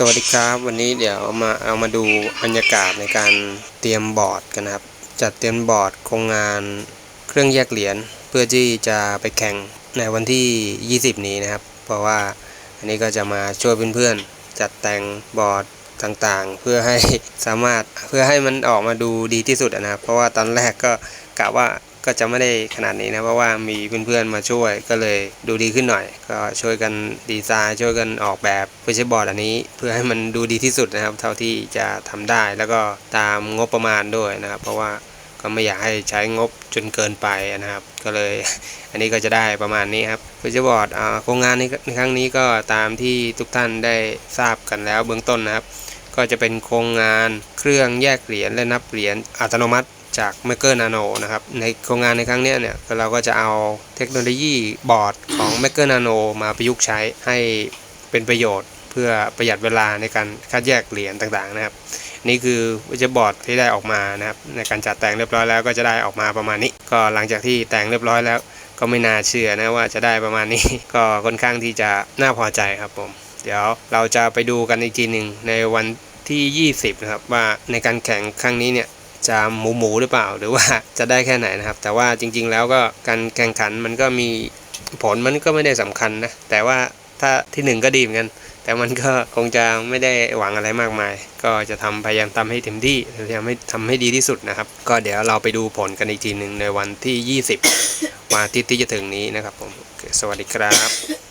สวัสดีครับ วันนี้เดี๋ยวมาเอามาดูบรรยากาศในการเตรียมบอร์ดกันนะครับ จัดเตรียมบอร์ดโครงงานเครื่องแยกเหรียญเพื่อที่จะไปแข่งในวันที่ 20 นี้นะครับ เพราะว่าอันนี้ก็จะมาช่วยเพื่อนๆจัดแต่งบอร์ดต่างๆ เพื่อให้สามารถเพื่อให้มันออกมาดูดีที่สุดนะครับ เพราะว่าตอนแรกก็กะว่า ก็จะไม่ได้ขนาดนี้นะเพราะว่ามีเพื่อนๆมาช่วยก็เลยดูดีขึ้นหน่อย ก็ช่วยกันดีไซน์ช่วยกันออกแบบเพื่อใช้บอร์ดอันนี้ เพื่อให้มันดูดีที่สุดนะครับ เท่าที่จะทำได้แล้วก็ตามงบประมาณด้วยนะครับ เพราะว่าก็ไม่อยากให้ใช้งบจนเกินไปนะครับ ก็เลยอันนี้ก็จะได้ประมาณนี้ครับเพื่อใช้บอร์ดโครงงานในในครั้งนี้ก็ตามที่ทุกท่านได้ทราบกันแล้วเบื้องต้นนะครับ ก็จะเป็นโครงงานเครื่องแยกเหรียญและนับเหรียญอัตโนมัติ จาก m a k e r Nano นะครับ ในโครงงานในครั้งนี้เนี่ยเราก็จะเอาเทคโนโลยีบอร์ดของ m a k e r Nano มาประยุกต์ใช้ให้เป็นประโยชน์เพื่อประหยัดเวลาในการคัดแยกเหรียญต่างๆนะครับ นี่คือวิจบอร์ดที่ได้ออกมานะครับ ในการจัดแต่งเรียบร้อยแล้วก็จะได้ออกมาประมาณนี้ ก็หลังจากที่แต่งเรียบร้อยแล้ว ก็ไม่น่าเชื่อนะว่าจะได้ประมาณนี้ ก็ค่อนข้างที่จะน่าพอใจครับผม เดี๋ยวเราจะไปดูกันอีกทีหนึ่งในวันที่ 20 นะครับ ว่าในการแข่งครั้งนี้เนี่ย จะหมูหมูหรือเปล่า หรือว่าจะได้แค่ไหนนะครับ แต่ว่าจริง ๆ แล้วก็การแข่งขันมันก็มีผลมันก็ไม่ได้สำคัญนะแต่ว่าถ้าที่หนึ่งก็ดีเหมือนกัน แต่มันก็คงจะไม่ได้หวังอะไรมากมาย ก็จะทำพยายามทำให้เต็มที่พยายามให้ทำให้ดีที่สุดนะครับ ก็เดี๋ยวเราไปดูผลกันอีกทีหนึ่งในวันที่ 20 วันอาทิตย์ที่จะถึงนี้นะครับผมสวัสดีครับ